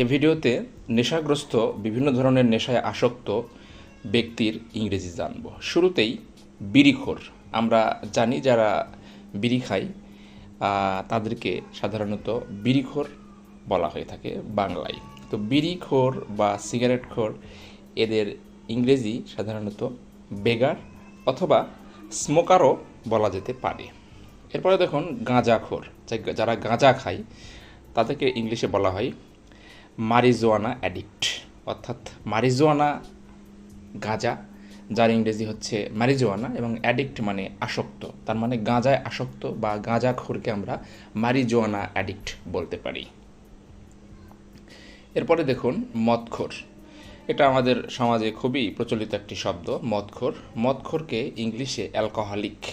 এই ভিডিওতে নেশাগ্রস্ত বিভিন্ন ধরনের নেশায় আসক্ত ব্যক্তির ইংরেজি জানব। শুরুতেই বিড়িখোর আমরা জানি যারা বিড়ি খায় তাদেরকে সাধারণত বিড়িখোর বলা হয়ে থাকে বাংলায়। তো বিড়িখোর বা সিগারেটখোর এদের ইংরেজি সাধারণত বেগার অথবা স্মোকারও বলা যেতে পারে। এরপরে দেখুন গাঁজাখোর যারা গাঁজা খায়, তাদেরকে ইংলিশে বলা হয় মারিজোয়ানা অ্যাডিক্ট অর্থাৎ মারিজোয়ানা গাঁজা, যার ইংরেজি হচ্ছে মারিজোয়ানা এবং অ্যাডিক্ট মানে আসক্ত। তার মানে গাঁজায় আসক্ত বা গাঁজা খোরকে আমরা মারিজোয়ানা অ্যাডিক্ট বলতে পারি। এরপরে দেখুন, মদখোর। এটা আমাদের সমাজে খুবই প্রচলিত একটি শব্দ, মদখোর। মদখোরকে ইংলিশে অ্যালকোহলিক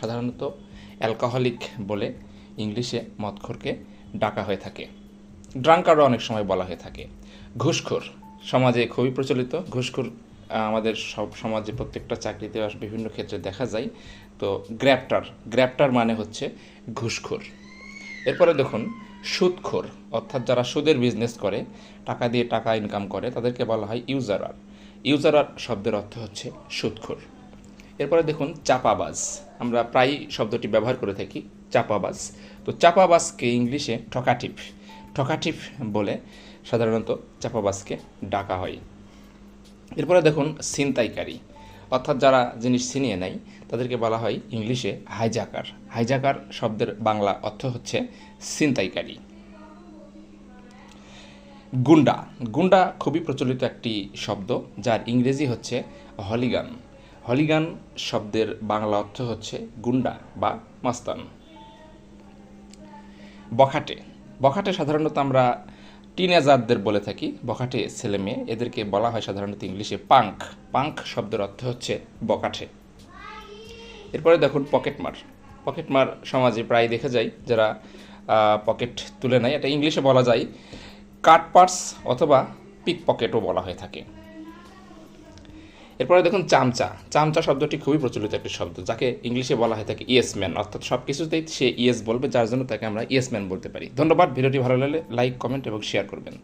সাধারণত অ্যালকোহলিক বলে ইংলিশে মদখোরকে ডাকা হয়ে থাকে। ড্রাঙ্কারও অনেক সময় বলা হয়ে থাকে। ঘুষখোর সমাজে খুবই প্রচলিত। ঘুষখোর আমাদের সব সমাজে প্রত্যেকটা চাকরিতে বিভিন্ন ক্ষেত্রে দেখা যায়। তো গ্র্যাপ্টার গ্র্যাপ্টার মানে হচ্ছে ঘুষখোর। এরপরে দেখুন, সুদখোর, অর্থাৎ যারা সুদের বিজনেস করে, টাকা দিয়ে টাকা ইনকাম করে, তাদেরকে বলা হয় ইউজারার ইউজারার শব্দের অর্থ হচ্ছে সুদখোর। এরপরে দেখুন, চাপাবাজ। আমরা প্রায়ই শব্দটি ব্যবহার করে থাকি, চাপাবাজ। তো চাপাবাজকে ইংলিশে ঠকাটিভ ঠকাটিভ বলে সাধারণত চাপাবাজকে ডাকা হয়। এরপরে দেখুন, ছিনতাইকারী। অর্থাৎ যারা জিনিস ছিনিয়ে নেয়, তাদেরকে বলা হয় ইংলিশে হাইজাকার। হাইজাকার শব্দের বাংলা অর্থ হচ্ছে ছিনতাইকারী। গুন্ডা। গুন্ডা খুবই প্রচলিত একটি শব্দ, যার ইংরেজি হচ্ছে হলিগান। হলিগান শব্দের বাংলা অর্থ হচ্ছে গুন্ডা বা মাস্তান। বখাটে। বখাটে সাধারণত আমরা টিনেজারদের বলে থাকি, বখাটে ছেলে মেয়ে। এদেরকে বলা হয় সাধারণত ইংলিশে পাঙ্ক পাঙ্ক শব্দের অর্থ হচ্ছে বকাঠে এরপরে দেখুন পকেটমার পকেটমার সমাজে প্রায় দেখা যায় যারা পকেট তুলে নেয়। এটা ইংলিশে বলা যায় কাট পার্স অথবা পিক পকেটও বলা হয়ে থাকে। এরপরে দেখুন চামচা। চামচা শব্দটি খুবই প্রচলিত একটি শব্দ, যাকে ইংলিশে বলা হয় থাকে ইয়েসম্যান অর্থাৎ সব কিছুতেই সে ইয়েস বলবে, যার জন্য তাকে আমরা ইয়েসম্যান বলতে পারি। ধন্যবাদ, ভিডিওটি ভালো লাগলে লাইক কমেন্ট এবং শেয়ার করবেন।